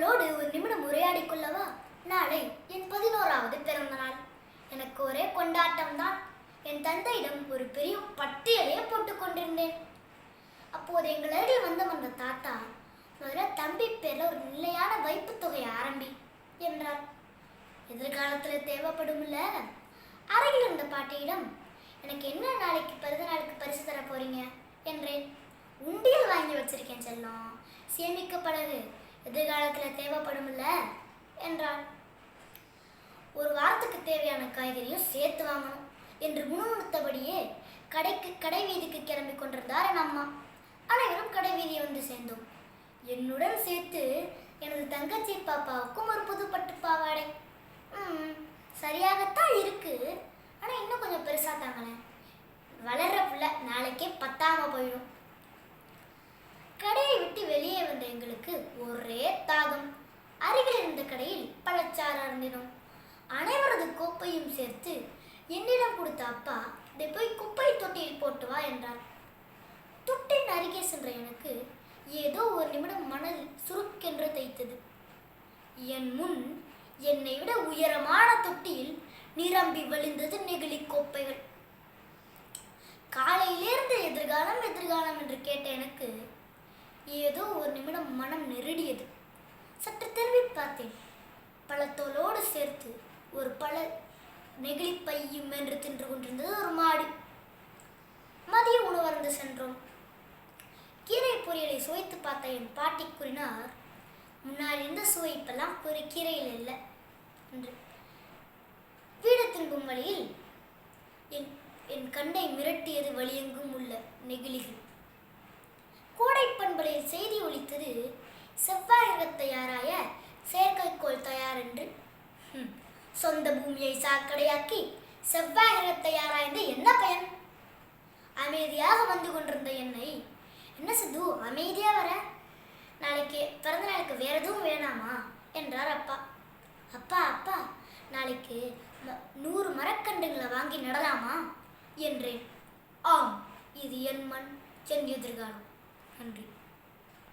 உங்களோடு ஒரு நிமிடம் உரையாடிக் கொள்ளவா நாளை என் பதினோராவது பிறந்த நாள் எனக்கு ஒரே கொண்டாட்டம் தான் என் தந்தையிடம் ஒரு பெரிய பட்டியலையே போட்டுக் கொண்டிருந்தேன். அப்போது எங்கள் அருகில் வந்த அந்த தாத்தா முதல்ல தம்பி பேரில் ஒரு நிலையான வைப்பு தொகை ஆரம்பி என்றார். எதிர்காலத்தில் தேவைப்படும்ல? அருகில் இருந்த பாட்டியிடம் எனக்கு என்ன நாளைக்கு பிறந்த நாளுக்கு பரிசு தர போறீங்க? என்றேன். உண்டியல் வாங்கி வச்சிருக்கேன் செல்லம். சேமிக்க எதிர்காலத்தில் தேவைப்படும்ல? என்றாள் ஒரு வாரத்துக்கு தேவையான காய்கறியும் சேர்த்து வாங்கணும் என்று முணுமுணுத்தபடியே கடைக்கு கடை வீதிக்கு கிளம்பி கொண்டிருந்தார் என் அம்மா. அனைவரும் கடை வீதியை வந்து சேர்ந்தோம். என்னுடன் சேர்த்து எனது தங்கச்சி பாப்பாவுக்கும் ஒரு புது பட்டு பாவாடை ம், சரியாகத்தான் இருக்கு. ஆனால் இன்னும் கொஞ்சம் பெருசாக தாங்களேன் வளர்ற புள்ள நாளைக்கு தாகம் அருகில் இருந்த கடையில் பழச்சாறு அருந்தினோம். அனைவரது கோப்பையும் சேர்த்து என்னிடம் கொடுத்த அப்பா இதை போய் குப்பை தொட்டியில் போட்டு வா என்றார். தொட்டின் அருகே சென்ற எனக்கு ஏதோ ஒரு நிமிடம் மணல் சுருக்கென்று தைத்தது. என் முன் என்னை விட உயரமான தொட்டியில் நிரம்பி வழிந்தது நெகிழி கோப்பைகள். காலையிலிருந்து எதிர்காலம் எதிர்காலம் என்று கேட்ட எனக்கு ஏதோ ஒரு நிமிடம் மனம் நெருடியது. சற்று திரும்பி பார்த்தேன். பழத்தோலோடு சேர்த்து ஒரு பழ நெகிழி பையும் என்று தின்று கொண்டிருந்தது ஒரு மாடு. மதிய உணவருந்து சென்றோம். கீரை பொரியலை சுவைத்து பார்த்த என் பாட்டி கூறினார் முன்னால் இருந்த சுவை இப்பெல்லாம் ஒரு கீரையில் இல்லை என்று. வீடு திரும்பும் வழியில் என் என் கண்ணை மிரட்டியது வழியெங்கும் உள்ள நெகிழிகள். கோடை பண்பலையில் செய்தி ஒழித்தது செவ்வாய் கிரகத்தை தயாராய சொந்த பூமியை சாக்கடையாக்கி செவ்வாய் கிரகத்தை தயாராய்ந்து என்ன பயன்? அமைதியாக வந்து கொண்டிருந்த என்னை என்ன சித்து அமைதியாக வர? நாளைக்கு பிறந்த நாளுக்கு வேற எதுவும் வேணாமா? என்றார் அப்பா. அப்பா அப்பா நாளைக்கு ம- நூறு மரக்கன்றுகளை வாங்கி நடலாமா? என்றேன். ஆம் இது என் மண் என் எதிர்காலம். நன்றி.